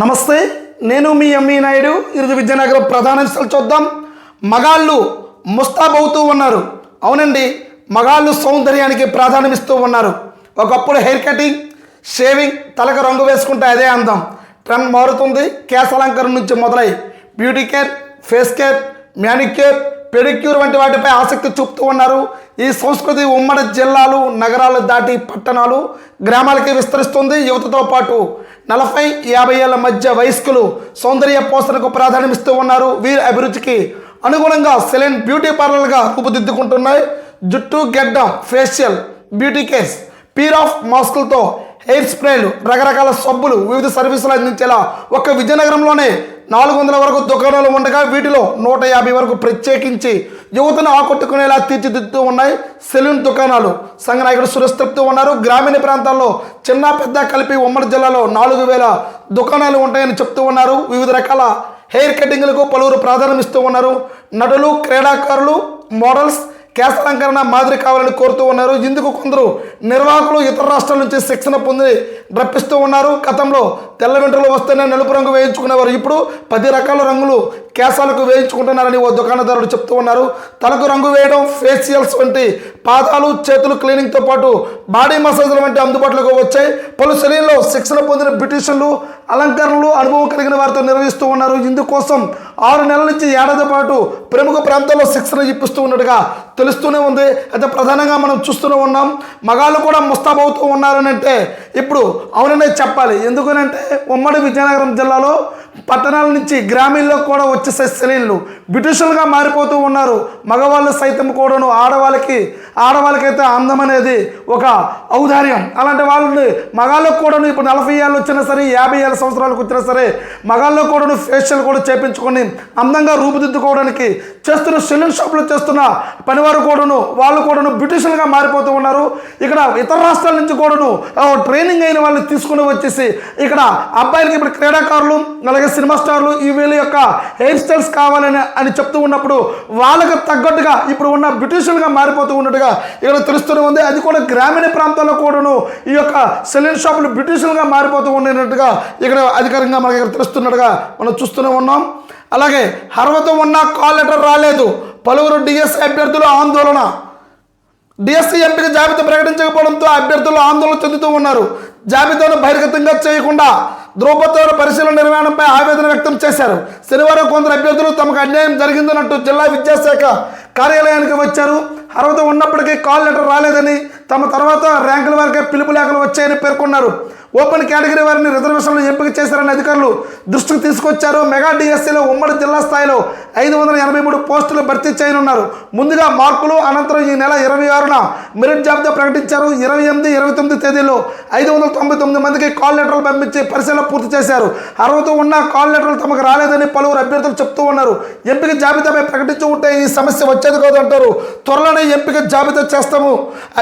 నమస్తే నేను మీ ఎంఈ నాయుడు. ఈరోజు విజయనగరం ప్రధాన అంశాలు చూద్దాం. మగాళ్ళు ముస్తాబవుతూ ఉన్నారు. అవునండి మగాళ్ళు సౌందర్యానికి ప్రాధాన్యం ఇస్తూ ఉన్నారు. ఒకప్పుడు హెయిర్ కటింగ్ షేవింగ్ తలకు రంగు వేసుకుంటే అదే అందం. ట్రెండ్ మారుతుంది కేశాలంకరణ నుంచి మొదలై beauty care face care manicure pedicure వంటి వాటిపై ఆసక్తి చూపుతూ ఉన్నారు. ఈ సంస్కృతి ఉమ్మడి జిల్లాలు నగరాలు దాటి పట్టణాలు గ్రామాలకి విస్తరిస్తుంది. యువతతో పాటు నలభై యాభై ఏళ్ళ మధ్య వయస్కులు సౌందర్య పోషణకు ప్రాధాన్యం ఇస్తూ ఉన్నారు. వీరి అభిరుచికి అనుగుణంగా సెలెన్ బ్యూటీ పార్లర్గా రూపుదిద్దుకుంటున్నాయి. జుట్టు గెడ్డ facial beauty cares peel off మాస్కులతో hair స్ప్రేలు రకరకాల సబ్బులు వివిధ సర్వీసులు అందించేలా ఒక విజయనగరంలోనే నాలుగు వందల వరకు దుకాణాలు ఉండగా వీటిలో నూట యాభై వరకు ప్రత్యేకించి యువతను ఆకట్టుకునేలా తీర్చిదిద్దుతూ ఉన్నాయి సెలూన్ దుకాణాలు. సంఘనాయకుడు సురేష్ ఉన్నారు. గ్రామీణ ప్రాంతాల్లో చిన్న పెద్ద కలిపి ఉమ్మడి జిల్లాలో నాలుగు వేల దుకాణాలు ఉంటాయని చెప్తూ ఉన్నారు. వివిధ రకాల హెయిర్ కటింగ్లకు పలువురు ప్రాధాన్యం ఇస్తూ ఉన్నారు. నటులు క్రీడాకారులు మోడల్స్ కేశాలంకరణ మాదిరి కావాలని కోరుతూ ఉన్నారు. ఇందుకు కొందరు నిర్వాహకులు ఇతర రాష్ట్రాల నుంచి శిక్షణ పొంది రప్పిస్తూ ఉన్నారు. గతంలో తెల్ల వెంట్రులు వస్తేనే నలుపు రంగు వేయించుకునేవారు. ఇప్పుడు పది రకాల రంగులు కేశాలకు వేయించుకుంటున్నారని ఓ దుకాణదారుడు చెప్తూ ఉన్నారు. తలకు రంగు వేయడం ఫేషియల్స్ వంటి పాదాలు చేతులు క్లీనింగ్తో పాటు బాడీ మసాజ్లు వంటి అందుబాటులోకి వచ్చాయి. పలు శరీరంలో శిక్షణ పొందిన బ్యూటిషియన్లు అలంకరణలు అనుభవం కలిగిన వారితో నిర్వహిస్తూ ఉన్నారు. ఇందుకోసం ఆరు నెలల నుంచి ఏడాది పాటు ప్రముఖ ప్రాంతాల్లో శిక్షణ ఇప్పిస్తూ ఉన్నట్టుగా తెలుస్తూనే ఉంది. అయితే ప్రధానంగా మనం చూస్తూనే ఉన్నాం. మగాళ్ళు కూడా ముస్తాబవుతూ ఉన్నారని అంటే ఇప్పుడు అవుననే చెప్పాలి. ఎందుకనంటే ఉమ్మడి విజయనగరం జిల్లాలో పట్టణాల నుంచి గ్రామీణలో కూడా వచ్చేసే సెలీన్లు బ్రిటిషులుగా మారిపోతూ ఉన్నారు. మగవాళ్ళు సైతం కూడాను ఆడవాళ్ళకి ఆడవాళ్ళకైతే అందం అనేది ఒక ఔదార్యం. అలాంటి వాళ్ళని మగాళ్ళకు కూడాను ఇప్పుడు నలభై ఏళ్ళు వచ్చినా సరే యాభై ఏళ్ళ సంవత్సరాలకు వచ్చినా సరే మగాళ్ళకు కూడాను ఫేషియల్ కూడా చేపించుకొని అందంగా రూపుదిద్దుకోవడానికి చేస్తున్న సెలూన్ షాపులు చేస్తున్న పనివారు కూడాను వాళ్ళు కూడాను బ్రిటిషులుగా మారిపోతూ ఉన్నారు. ఇక్కడ ఇతర రాష్ట్రాల నుంచి కూడాను ట్రైనింగ్ అయిన వాళ్ళని తీసుకుని వచ్చేసి ఇక్కడ అబ్బాయిలకి ఇప్పుడు క్రీడాకారులు అలాగే సినిమా స్టార్లు ఈ వీళ్ళ యొక్క హెయిర్ స్టైల్స్ కావాలని అని చెప్తూ ఉన్నప్పుడు వాళ్ళకు తగ్గట్టుగా ఇప్పుడు ఉన్న బ్యూటిషియన్గా మారిపోతూ ఉన్నట్టుగా ఇక్కడ తెలుస్తూనే ఉంది. అది కూడా గ్రామీణ ప్రాంతాల్లో కూడాను ఈ యొక్క సెలూన్ షాపులు బ్యూటిషియన్గా మారిపోతూ ఉండేటట్టుగా ఇక్కడ అధికారికంగా మనకి ఇక్కడ తెలుస్తున్నట్టుగా మనం చూస్తూనే ఉన్నాం. అలాగే అర్హత ఉన్న కాల్ లెటర్ రాలేదు. పలువురు డిఎస్ అభ్యర్థులు ఆందోళన. డిఎస్సి ఎంపిక జాబితా ప్రకటించకపోవడంతో అభ్యర్థులు ఆందోళన చెందుతూ ఉన్నారు. జాబితాను బహిర్గతంగా చేయకుండా ధ్రువపత్రాల పరిశీలన నిర్వహణపై ఆవేదన వ్యక్తం చేశారు. శనివారం కొందరు అభ్యర్థులు తమకు అన్యాయం జరిగిందన్నట్టు జిల్లా విద్యాశాఖ కార్యాలయానికి వచ్చారు. అర్హత ఉన్నప్పటికీ కాల్ లెటర్ రాలేదని తమ తర్వాత ర్యాంకుల వారికే పిలుపు లేఖలు వచ్చాయని పేర్కొన్నారు. ఓపెన్ కేటగిరీ వారిని రిజర్వేషన్లు ఎంపిక చేశారని అధికారులు దృష్టికి తీసుకొచ్చారు. మెగా డిఎస్సీలో ఉమ్మడి జిల్లా స్థాయిలో ఐదు వందల ఎనభై మూడు పోస్టులు భర్తీ చేయనున్నారు. ముందుగా మార్కులు అనంతరం ఈ నెల ఇరవై ఆరున మెరిట్ జాబితా ప్రకటించారు. ఇరవై ఎనిమిది ఇరవై తొమ్మిది తేదీలో ఐదు వందల తొంభై తొమ్మిది మందికి కాల్ లెటర్లు పంపించి పరిశీలన పూర్తి చేశారు. అర్హత ఉన్న కాల్ లెటర్లు తమకు రాలేదని పలువురు అభ్యర్థులు చెప్తూ ఉన్నారు. ఎంపిక జాబితాపై ప్రకటించి ఉంటే ఈ సమస్య వచ్చేది కాదు అంటారు. త్వరలోనే ఎంపిక జాబితా చేస్తాము.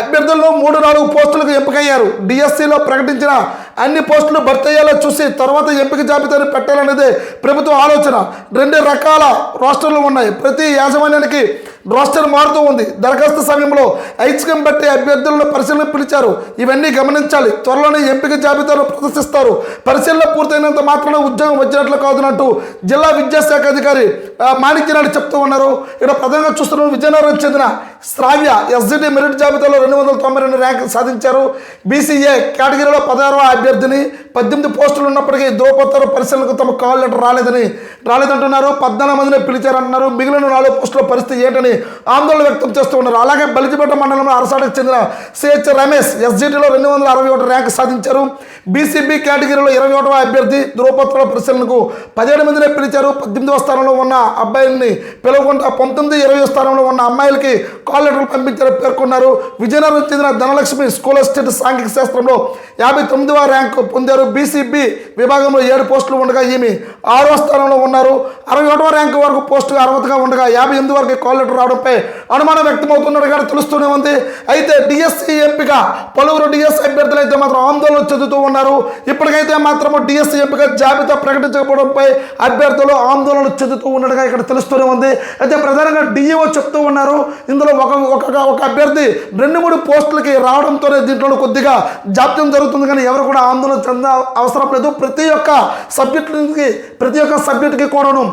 అభ్యర్థుల్లో మూడు నాలుగు పోస్టులకు ఎంపికయ్యారు. డిఎస్సిలో ప్రకటించిన అన్ని పోస్టులు భర్తీ అయ్యేలా చూసి తర్వాత ఎంపిక జాబితాను పెట్టాలనేదే ప్రభుత్వ ఆలోచన. రెండు రకాల రాష్ట్రాలు ఉన్నాయి. ప్రతి యాజమాన్యానికి రోస్టర్ మారుతూ ఉంది. దరఖాస్తు సమయంలో ఐచ్ఛికం బట్టి అభ్యర్థులను పరిశీలన పిలిచారు. ఇవన్నీ గమనించాలి. త్వరలోనే ఎంపిక జాబితాను ప్రదర్శిస్తారు. పరిశీలన పూర్తయినంత మాత్రమే ఉద్యోగం వచ్చినట్లు కాదునట్టు జిల్లా విద్యాశాఖ అధికారి ఆ, మాణిక్యనాయుడు చెప్తూ ఉన్నారు. ఇక్కడ ప్రధానంగా చూస్తున్న విజయనగరం చెందిన శ్రావ్య ఎస్జిటి మెరిట్ జాబితాలో రెండు వందల తొంభై రెండు ర్యాంకు సాధించారు. బీసీఏ కేటగిరీలో పదహారవ అభ్యర్థిని పద్దెనిమిది పోస్టులు ఉన్నప్పటికీ ధ్రువపత్ర పరిశీలనకు తమ కాల్ లెటర్ రాలేదని రాలేదంటున్నారు. పద్నాలుగు మందిని పిలిచారంటున్నారు. మిగిలిన నాలుగు పోస్టుల పరిస్థితి ఏంటని ఆందోళన వ్యక్తం చేస్తూ ఉన్నారు. అలాగే బలిజిపేట మండలంలో అరసాటకు చెందిన సిహెచ్ రమేష్ ఎస్జిటిలో రెండు వందల అరవై ఒకటి ర్యాంకు సాధించారు. బీసీబీ కేటగిరీలో ఇరవై ఒకటవ అభ్యర్థి ధ్రువపత్రాల పరిశీలనకు పదిహేడు మందినే పిలిచారు. పద్దెనిమిదవ స్థానంలో ఉన్న అబ్బాయిల్ని పిలవకుండా పంతొమ్మిది ఇరవై స్థానంలో ఉన్న అమ్మాయిలకి కాల్ లెటర్లు పంపించారని పేర్కొన్నారు. విజయనగరం చెందిన ధనలక్ష్మి స్కూల్ అసిస్టెంట్ సాంఘిక శాస్త్రంలో యాభై తొమ్మిదవ ర్యాంకు పొందారు. బీసీబీ విభాగంలో ఏడు పోస్టులు ఉండగా ఈమె ఆరవ స్థానంలో ఉన్నారు. అరవై ఒకటవ ర్యాంకు వరకు పోస్టు అర్హతగా ఉండగా యాభై ఎనిమిది వరకు కాల్ లెటర్ రావడంపై అనుమానం వ్యక్తమవుతున్నట్టుగా తెలుస్తూనే ఉంది. అయితే డిఎస్సి ఎంపిక పలువురు డిఎస్సి అభ్యర్థులు అయితే మాత్రం ఆందోళన చెందుతూ ఉన్నారు. ఇప్పటికైతే మాత్రము డిఎస్సి ఎంపిక జాబితా ప్రకటించకపోవడంపై అభ్యర్థులు ఆందోళన చెందుతూ ఉన్నట్టుగా ఇక్కడ తెలుస్తూనే ఉంది. అయితే ప్రధానంగా డిఈఓ చెప్తూ ఉన్నారు. ఇందులో ఒక ఒక ఒక అభ్యర్థి రెండు మూడు పోస్టులకి రావడంతోనే దీంట్లో కొద్దిగా జాప్యం జరుగుతుంది. కానీ ఎవరు కూడా ఆందోళన చెంద అవసరం లేదు. ప్రతి ఒక్క సబ్జెక్టుకి ప్రతి ఒక్క సబ్జెక్టుకి కూడాను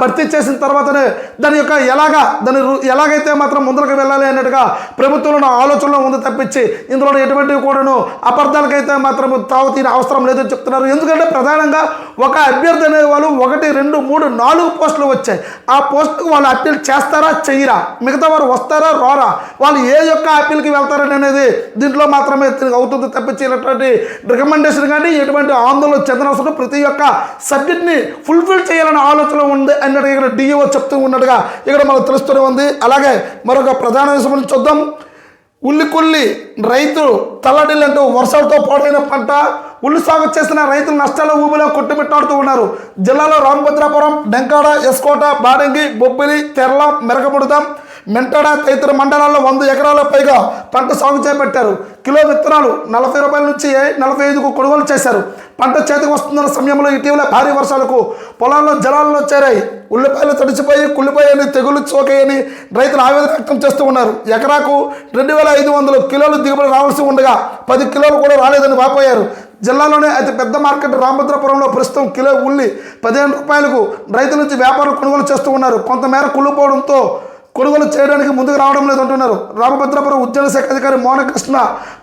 భర్తీ చేసిన తర్వాతనే దాని యొక్క ఎలాగా దాని ఎలాగైతే మాత్రం ముందరకు వెళ్ళాలి అన్నట్టుగా ప్రభుత్వంలో ఆలోచనలో ఉంది తప్పించి ఇందులో ఎటువంటివి కూడాను అపార్థాలకైతే మాత్రం తావు తావుతీన అవసరం లేదని చెప్తున్నారు. ఎందుకంటే ప్రధానంగా ఒక అభ్యర్థి అనే వాళ్ళు ఒకటి రెండు మూడు నాలుగు పోస్టులు వచ్చాయి. ఆ పోస్టుకు వాళ్ళు అప్పీల్ చేస్తారా చెయ్యరా మిగతా వారు వస్తారా రారా. వాళ్ళు ఏ యొక్క అప్పీల్కి వెళ్తారని అనేది దీంట్లో మాత్రమే అవుతుంది తప్పించి రికమెండేషన్ కానీ ఎటువంటి ఆందోళన చెందనవసరం ప్రతి ఒక్క సబ్జెక్ట్ని ఫుల్ఫిల్ చేయాలనే ఆలోచన ఉంది అన్నట్టు ఇక్కడ డిఈఓ చెప్తూ ఉన్నట్టుగా ఇక్కడ మనకు తెలుస్తూనే ఉంది. అలాగే మరొక ప్రధాన విషయం చూద్దాం. ఉల్లికొల్లి రైతులు రైతు తల్లడిల్లంటూ వర్షాలతో పాడైన పంట ఉల్లి సాగు చేసిన రైతులు నష్టాల ఊబిలో కొట్టుమిట్టాడుతూ ఉన్నారు. జిల్లాలో రామభద్రాపురం డెంకాడ ఎస్కోట బాడంగి బొబ్బిలి తెరల మెరకముడతాం మెంటాడ తదితర మండలాల్లో వంద ఎకరాల పైగా పంట సాగు చేపట్టారు. కిలో విత్తనాలు నలభై రూపాయల నుంచి నలభై ఐదుకు కొనుగోలు చేశారు. పంట చేతికి వస్తున్న సమయంలో ఇటీవల భారీ వర్షాలకు పొలాల్లో జలాల్లో చేరాయి. ఉల్లిపాయలు తడిచిపోయి కుళ్ళిపోయాయని తెగులు సోకాయని రైతులు ఆవేదన వ్యక్తం చేస్తూ ఉన్నారు. ఎకరాకు రెండు వేల ఐదు వందల కిలోలు దిగుబడి రావాల్సి ఉండగా పది కిలోలు కూడా రాలేదని వాపోయారు. జిల్లాలోనే అతి పెద్ద మార్కెట్ రామభద్రపురంలో ప్రస్తుతం కిలో ఉల్లి పదిహేను రూపాయలకు రైతుల నుంచి వ్యాపారులు కొనుగోలు చేస్తూ ఉన్నారు. కొంతమేర కుళ్ళిపోవడంతో కొనుగోలు చేయడానికి ముందుకు రావడం లేదంటున్నారు. రామభద్రపురం ఉద్యాన శాఖ అధికారి మోనకృష్ణ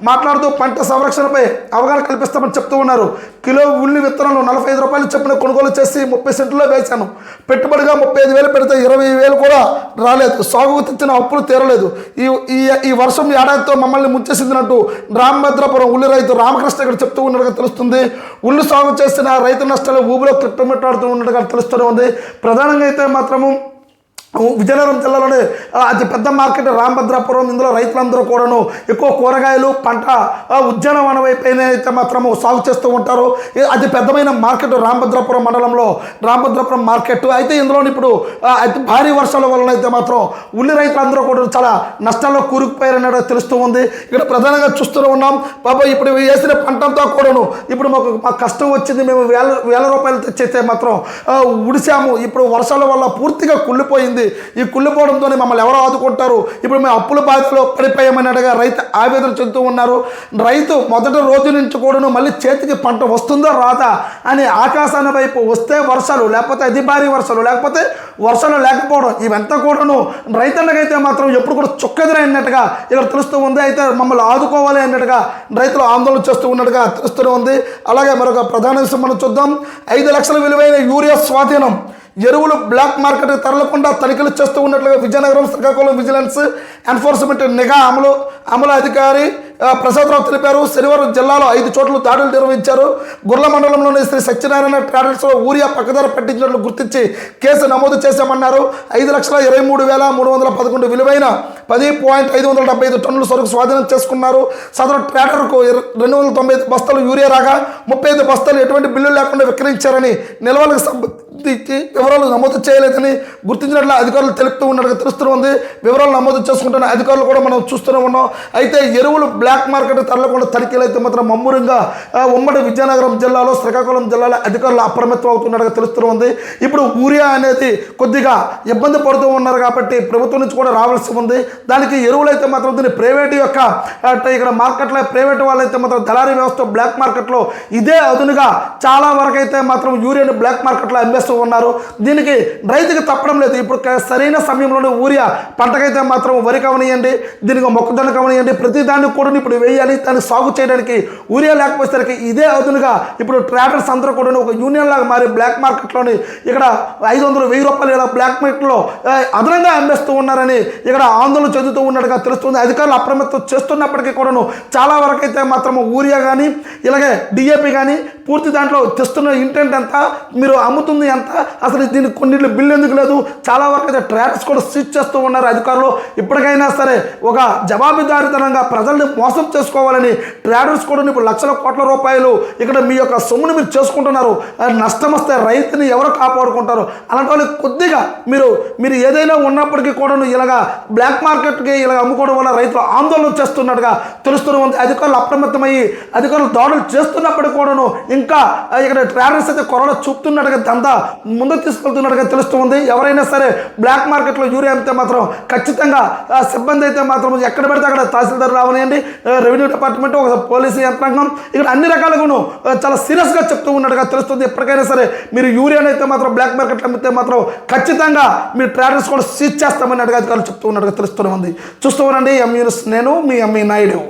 మాట్లాడుతూ పంట సంరక్షణపై అవగాహన కల్పిస్తామని చెప్తూ ఉన్నారు. కిలో ఉల్లి విత్తనాలు నలభై ఐదు రూపాయలు చెప్పిన కొనుగోలు చేసి ముప్పై సెంట్లో వేశాను. పెట్టుబడిగా ముప్పై ఐదు వేలు పెడితే ఇరవై వేలు కూడా రాలేదు. సాగుకు తెచ్చిన అప్పులు తీరలేదు. ఈ ఈ ఈ వర్షం ఏడాదితో మమ్మల్ని ముంచేసిందినట్టు రామభద్రాపురం ఉల్లి రైతు రామకృష్ణ ఇక్కడ చెప్తూ ఉన్నట్టుగా తెలుస్తుంది. ఉల్లి సాగు చేసిన రైతు నష్టాలు ఊబిలో కిట్టమిట్టాడుతూ ఉన్నట్టుగా తెలుస్తూనే ఉంది. ప్రధానంగా అయితే మాత్రము విజయనగరం జిల్లాలోనే అతి పెద్ద మార్కెట్ రామభద్రాపురం ఇందులో రైతులందరూ కూడాను ఎక్కువ కూరగాయలు పంట ఉద్యానవన వైపున అయితే మాత్రము సాగు చేస్తూ ఉంటారు. అతి పెద్దమైన మార్కెట్ రామభద్రాపురం మండలంలో రామభద్రాపురం మార్కెట్. అయితే ఇందులో ఇప్పుడు అతి భారీ వర్షాల వలన అయితే మాత్రం ఉల్లి రైతులందరూ కూడా చాలా నష్టాల్లో కూరుకుపోయారనేది తెలుస్తూ ఉంది. ఇక్కడ ప్రధానంగా చూస్తూనే ఉన్నాం. బాబా ఇప్పుడు వేసిన పంటంతా కూడాను ఇప్పుడు మాకు మాకు కష్టం వచ్చింది. మేము వేల వేల రూపాయలు తెచ్చితే మాత్రం ఉడిసాము ఇప్పుడు వర్షాల వల్ల పూర్తిగా కుళ్ళిపోయింది. ఈ కుళ్ళిపోవడంతోనే మమ్మల్ని ఎవరు ఆదుకుంటారు. ఇప్పుడు మేము అప్పుల బాధలో పడిపోయామన్నట్టుగా రైతు ఆవేదన చెందుతూ ఉన్నారు. రైతు మొదటి రోజు నుంచి కూడాను మళ్ళీ చేతికి పంట వస్తుందో రాదా అని ఆకాశాన్ని వైపు వస్తే వర్షాలు లేకపోతే అతి భారీ వర్షాలు లేకపోతే వర్షాలు లేకపోవడం ఇవంతా కూడాను రైతులకైతే మాత్రం ఎప్పుడు కూడా చుక్కెదురైనట్టుగా ఇక్కడ తెలుస్తూ ఉంది. అయితే మమ్మల్ని ఆదుకోవాలి అన్నట్టుగా రైతులు ఆందోళన చేస్తూ ఉన్నట్టుగా తెలుస్తూనే ఉంది. అలాగే మరొక ప్రధాన విషయం మనం చూద్దాం. ఐదు లక్షల విలువైన యూరియా స్వాధీనం. ఎరువులు బ్లాక్ మార్కెట్ తరలకుండా తనిఖీలు చేస్తూ ఉన్నట్లుగా విజయనగరం శ్రీకాకుళం విజిలెన్స్ ఎన్ఫోర్స్మెంట్ నిఘా అమలు అమలు అధికారి ప్రసాదరావు తెలిపారు. శనివారం జిల్లాలో ఐదు చోట్ల దాడులు నిర్వహించారు. గుర్ల మండలంలోని శ్రీ సత్యనారాయణ ట్రావెల్స్లో ఊరియా పక్కదార పట్టించినట్లు గుర్తించి కేసు నమోదు చేశామన్నారు. ఐదు లక్షల ఇరవై మూడు వేల మూడు వందల పదకొండు విలువైన పది పాయింట్ ఐదు వందల డెబ్బై ఐదు టన్నుల సరుకు స్వాధీనం చేసుకున్నారు. సదరు ట్రాడర్కు రెండు వందల తొంభై ఐదు బస్తాలు యూరియా రాగా ముప్పై ఐదు బస్తాలు ఎటువంటి బిల్లు లేకుండా విక్రయించారని నిల్వలకు వివరాలు నమోదు చేయలేదని గుర్తించినట్లు అధికారులు తెలుపుతూ ఉన్నట్టుగా తెలుస్తుంది వివరాలు నమోదు చేసుకుంటున్న అధికారులు కూడా మనం చూస్తూనే ఉన్నాం. అయితే ఎరువులు బ్లాక్ మార్కెట్ తరలకుండా తనిఖీలు అయితే మాత్రం మమ్మూరంగా ఉమ్మడి విజయనగరం జిల్లాలో శ్రీకాకుళం జిల్లాలో అధికారులు అప్రమత్తం అవుతున్నట్టుగా తెలుస్తూ ఉంది. ఇప్పుడు ఊరియా అనేది కొద్దిగా ఇబ్బంది పడుతూ ఉన్నారు కాబట్టి ప్రభుత్వం నుంచి కూడా రావాల్సి ఉంది. దానికి ఎరువులు అయితే మాత్రం దీన్ని ప్రైవేట్ యొక్క ఇక్కడ మార్కెట్లో ప్రైవేట్ వాళ్ళైతే మాత్రం దళారీ వ్యవస్థ బ్లాక్ మార్కెట్లో ఇదే అదునుగా చాలా వరకు అయితే మాత్రం యూరియాని బ్లాక్ మార్కెట్లో చేస్తూ ఉన్నారు. దీనికి రైతుకి తప్పడం లేదు. ఇప్పుడు సరైన సమయంలోనే ఊరియా పంటకైతే మాత్రం వరి కవనియండి దీనికి మొక్కజొన్న కవనియండి ప్రతి దాన్ని కూడా ఇప్పుడు వేయాలి దాన్ని సాగు చేయడానికి ఊరియా లేకపోయేసరికి ఇదే అదునుగా ఇప్పుడు ట్రాక్టర్స్ అందరూ కూడా ఒక యూనియన్ లాగా మారి బ్లాక్ మార్కెట్లోని ఇక్కడ ఐదు వందలు వెయ్యి రూపాయలు ఇలా బ్లాక్ మార్కెట్లో అదనంగా అమ్మేస్తూ ఉన్నారని ఇక్కడ ఆందోళన చెందుతూ ఉన్నట్టుగా తెలుస్తుంది. అధికారులు అప్రమత్తం చేస్తున్నప్పటికీ కూడాను చాలా వరకు అయితే మాత్రం ఊరియా కానీ ఇలాగే డిఏపి కానీ పూర్తి దాంట్లో తెస్తున్న ఇంటెంట్ అంతా మీరు అమ్ముతుంది ఎంత? అసలు దీనికి కొన్నిళ్ళు బిల్లు ఎందుకు లేదు? చాలా వరకు అయితే ట్రాక్స్ కూడా స్విచ్ చేస్తూ ఉన్నారు అధికారులు. ఇప్పటికైనా సరే ఒక జవాబుదారితనంగా ప్రజల్ని మోసం చేసుకోవాలని ట్రాడర్స్ కూడా ఇప్పుడు లక్షల కోట్ల రూపాయలు ఇక్కడ మీ యొక్క సొమ్ముని మీరు చేసుకుంటున్నారు. నష్టం వస్తే రైతుని ఎవరు కాపాడుకుంటారు? అలాంటి వాళ్ళు కొద్దిగా మీరు మీరు ఏదైనా ఉన్నప్పటికీ కూడా ఇలాగా బ్లాక్ మార్కెట్కి ఇలా అమ్ముకోవడం వల్ల రైతులు ఆందోళన చేస్తున్నట్టుగా తెలుస్తూనే ఉంది. అధికారులు అప్రమత్తమయ్యి అధికారులు దాడులు చేస్తున్నప్పటికీ కూడాను ఇంకా ఇక్కడ ట్రేడర్స్ అయితే కొరలో చూపుతున్నట్టుగా దందా ముందు తీసుకెళ్తున్నట్టుగా తెలుస్తుంది ఎవరైనా సరే బ్లాక్ మార్కెట్లో యూరియా అమ్మితే మాత్రం ఖచ్చితంగా సిబ్బంది అయితే మాత్రం ఎక్కడ పడితే అక్కడ తహసీల్దార్ రావనియండి. రెవెన్యూ డిపార్ట్మెంట్ ఒక పోలీసు యంత్రాంగం. ఇక్కడ అన్ని రకాలుగాను చాలా సీరియస్గా చెప్తూ ఉన్నట్టుగా తెలుస్తుంది. ఎప్పటికైనా సరే మీరు యూరియాని అయితే మాత్రం బ్లాక్ మార్కెట్లో అమ్మితే మాత్రం ఖచ్చితంగా మీ ట్రాడర్స్ కూడా సీజ్ చేస్తామని అడిగా అధికారులు చెప్తూ ఉన్నట్టుగా తెలుస్తూనే ఉంది. చూస్తూ ఉండండి ఎంఈ నేను మీ ఎంఈ నాయుడు.